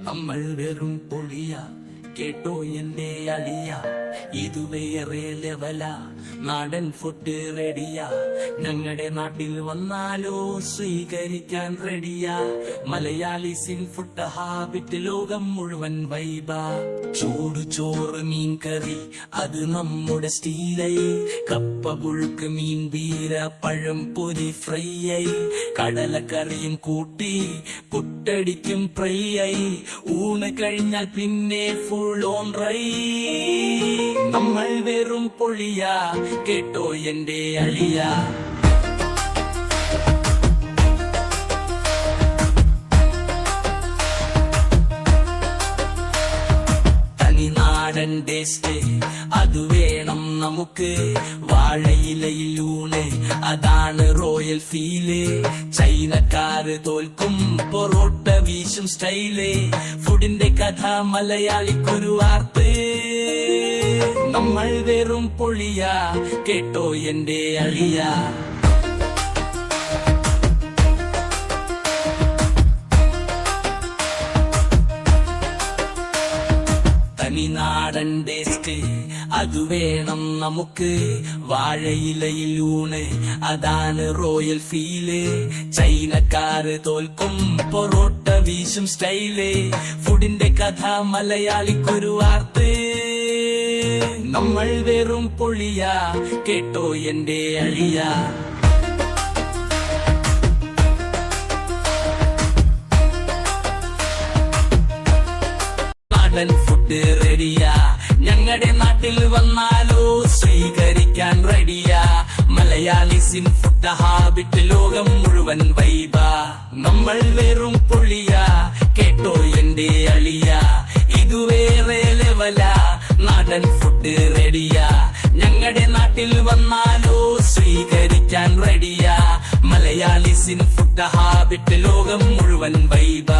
നമ്മൾ വെറും പൊളിയ. കേട്ടോ എന്റെ അളിയ. ഇത് വേറെ ലെവല നാടൻ ഫുഡ് റെഡിയാ ഞങ്ങളുടെ നാട്ടിൽ വന്നാലോ സ്വീകരിക്കാൻ റെഡിയ മലയാളീസിൻ ഫുഡ് ഹാബിറ്റ് ലോകം മുഴുവൻ വൈബ ചൂട് ചോറ് മീൻ കറി അത് നമ്മുടെ സ്റ്റീലൈ കപ്പ പുഴുക്ക് മീൻ ബീര പഴം പൊരി ഫ്രൈ ആയി കടലക്കറിയും കൂട്ടി പുട്ടടിക്കും ഫ്രൈ ആയി ഊണ് കഴിഞ്ഞാൽ പിന്നെ ഫുൾ ഓൺ റൈ നമ്മൾ വെറും പൊഴിയ കേട്ടോ എന്റെ അളിയ. തനിനാടൻ അത് വേണം നമുക്ക്. വാഴയിലയിലൂണ് അതാണ് റോയൽ ഫീൽ ചൈനക്കാര് തോൽക്കും പൊറോട്ട വീശും സ്റ്റൈൽ ഫുഡിന്റെ കഥ മലയാളിക്കൊരു വാർത്ത്. നമ്മൾ വെറും പൊളിയ. കേട്ടോ എന്റെ അളിയ. അത് വേണം നമുക്ക്. വാഴയിലയിൽ ഊണ് അതാണ് റോയൽ ഫീൽ ചൈനക്കാര് തോൽക്കും പൊറോട്ട വീശും സ്റ്റൈൽ ഫുഡിന്റെ കഥ മലയാളിക്കൊരു വാർത്ത്. നമ്മൾ വെറും പൊളിയ. കേട്ടോ എന്റെ അഴിയ നാടൻ ഫുഡ് റെഡിയാ ഞങ്ങളുടെ നാട്ടിൽ വന്നാലോ സ്വീകരിക്കാൻ റെഡിയാ മലയാളിസിൻ ഫുഡ് ഹാബിറ്റ് ലോകം മുഴുവൻ വൈബ നമ്മൾ വെറും പൊളിയ. നാടൻ ഫുഡ് റെഡിയാ ഞങ്ങളുടെ നാട്ടിൽ വന്നാലോ സ്വീകരിക്കാൻ റെഡിയാ മലയാളിസിൻ ഫുഡ് ഹാബിറ്റ് ലോകം മുഴുവൻ വൈബ